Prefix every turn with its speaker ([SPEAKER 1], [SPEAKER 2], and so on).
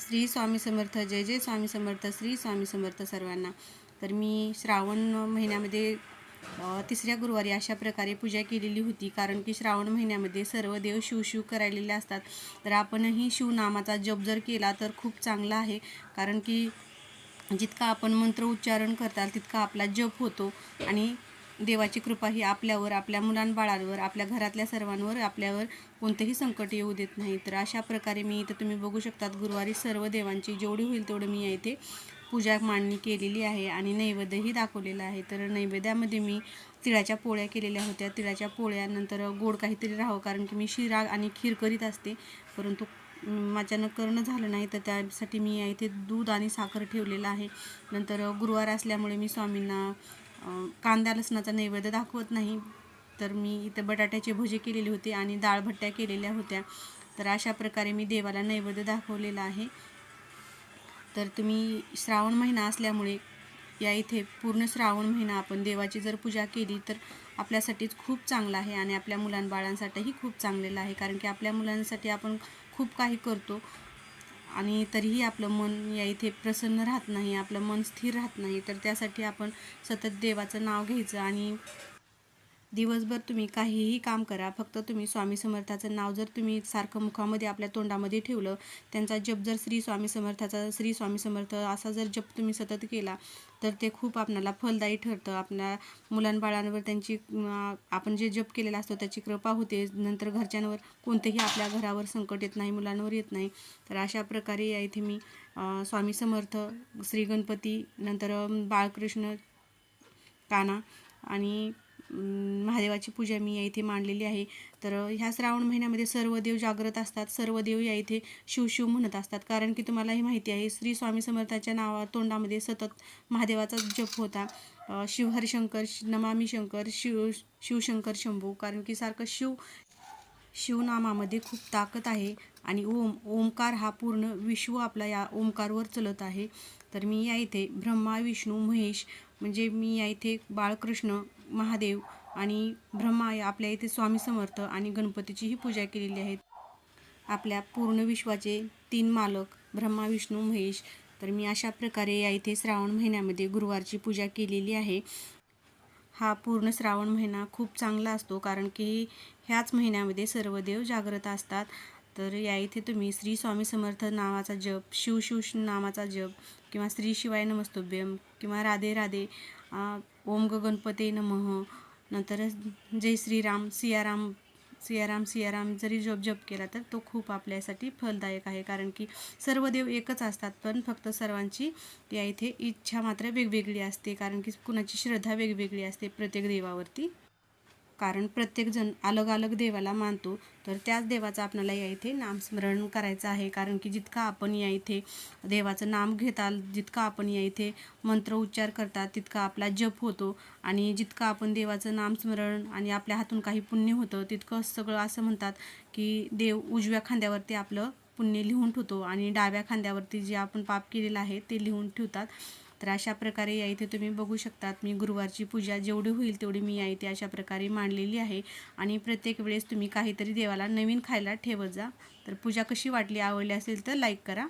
[SPEAKER 1] श्री स्वामी समर्थ जय जय स्वामी समर्थ श्री स्वामी समर्थ सर्वांना. तर मी श्रावण महिन्यामध्ये तिसऱ्या गुरुवारी अशा प्रकारे पूजा केलेली होती. कारण की श्रावण महिन्यामध्ये सर्व देव शिवशिव करायलेले असतात. तर आपणही शिवनामाचा जप जर केला तर खूप चांगला आहे. कारण की जितका आपण मंत्र उच्चारण करताल तितका आपला जप होतो. आणि देवाची कृपा ही आपल्यावर आपल्या मुलांबाळांवर आपल्या घरातल्या सर्वांवर आपल्यावर कोणतेही संकट येऊ देत नाही. तर अशा प्रकारे मी इथं तुम्ही बघू शकतात गुरुवारी सर्व देवांची जेवढी होईल तेवढं मी या इथे पूजा मांडणी केलेली आहे आणि नैवेद्यही दाखवलेला आहे. तर नैवेद्यामध्ये मी तिळाच्या पोळ्या केलेल्या होत्या. तिळाच्या पोळ्यानंतर गोड काहीतरी राहावं कारण की मी शिरा आणि खीर करीत असते. परंतु अचानक माझ्यानं करणं झालं नाही तर त्यासाठी मी या इथे दूध आणि साखर ठेवलेलं आहे. नंतर गुरुवार असल्यामुळे मी स्वामींना कांदा लसणाचा नैवेद्य दाखवत नाही. तर मी इथं बटाट्याचे भजे केलेले होते आणि डाळ भट्ट्या केलेल्या होत्या. तर अशा प्रकारे मी देवाला नैवेद्य दाखवलेला आहे. तर तुम्ही श्रावण महिना असल्यामुळे या इथे पूर्ण श्रावण महिना आपण देवाची जर पूजा केली तर आपल्यासाठीच खूप चांगला आहे आणि आपल्या मुलांबाळांसाठीही खूप चांगलेलं आहे. कारण की आपल्या मुलांसाठी आपण खूप काही करतो. आणि तरीही आपलं मन या इथे प्रसन्न राहत नाही आपलं मन स्थिर राहत नाही तर त्यासाठी आपण सतत देवाचं नाव घ्यायचं आणि दिवसभर तुम्ही काहीही काम करा फक्त तुम्ही स्वामी समर्थाचं नाव जर तुम्ही सारखं मुखामध्ये आपल्या तोंडामध्ये ठेवलं त्यांचा जप जर श्री स्वामी समर्थाचा श्री स्वामी समर्थ असा जर जप तुम्ही सतत केला तर ते खूप आपणाला फलदायी ठरतं. आपल्या मुलांबाळांवर त्यांची आपण जे जप केलेला असतो त्याची कृपा होते. नंतर घरच्यांवर कोणतेही आपल्या घरावर संकट येत नाही मुलांवर येत नाही. तर अशा प्रकारे या इथे मी स्वामी समर्थ श्री गणपती नंतर बाळकृष्ण काना आणि महादेवाची पूजा मी या इथे मांडलेली आहे. तर ह्या श्रावण महिन्यामध्ये सर्व देव जागृत असतात सर्व देव या इथे शिवशिव म्हणत असतात. कारण की तुम्हालाही माहिती आहे श्री स्वामी समर्थाच्या नावा तोंडामध्ये सतत महादेवाचा जप होता. शिवहरिशंकर श- नमामी शंकर शिव शिवशंकर शंभू. कारण की सारखं शिव शिवनामामध्ये खूप ताकद आहे आणि ओम ओमकार हा पूर्ण विश्व आपला या ओमकारवर चलत आहे. तर मी या इथे ब्रह्मा विष्णू महेश म्हणजे मी या इथे बाळकृष्ण महादेव आणि ब्रह्मा या आपल्या इथे स्वामी समर्थ आणि गणपतीचीही पूजा केलेली आहे आपल्या पूर्ण विश्वाचे तीन मालक ब्रह्मा विष्णू महेश तर मी अशा प्रकारे या इथे श्रावण महिन्यामध्ये गुरुवारची पूजा केलेली आहे. हा पूर्ण श्रावण महिना खूप चांगला असतो कारण की ह्याच महिन्यामध्ये सर्व देव जागृत असतात. तर या इथे तुम्ही श्री स्वामी समर्थ नावाचा जप शिव शिव नावाचा नामाचा जप किंवा श्री शिवाय नमस्तोभ्यम किंवा राधे राधे ओम ग गणपते नमः नंतर जय श्रीराम सियाराम सियाराम सियाराम जरी जप जप केला तर तो खूप आपल्यासाठी फलदायक आहे. कारण की सर्व देव एकच असतात पण फक्त सर्वांची या इथे इच्छा मात्र वेगवेगळी असते. कारण की कुणाची श्रद्धा वेगवेगळी असते प्रत्येक देवावरती. कारण प्रत्येकजण अलग अलग देवाला मानतो. तर त्याच देवाचं आपल्याला या इथे नामस्मरण करायचं आहे. कारण की जितका आपण या इथे देवाचं नाम घेताल जितका आपण या इथे मंत्र उच्चार करतात तितका आपला जप होतो. आणि जितका आपण देवाचं नामस्मरण आणि आपल्या हातून काही पुण्य होतं तितकं सगळं असं म्हणतात की देव उजव्या खांद्यावरती आपलं पुण्य लिहून ठेवतो. आणि डाव्या खांद्यावरती जे आपण पाप केलेलं आहे ते लिहून ठेवतात. तर अशा प्रकारे या इथे तुम्ही बघू शकतात मी गुरुवारची पूजा जेवढी होईल तेवढी मी या इथे अशा प्रकारे मांडलेली आहे. आणि प्रत्येक वेळेस तुम्ही काहीतरी देवाला नवीन खायला ठेवत जा. तर पूजा कशी वाटली आवडली असेल तर लाईक करा.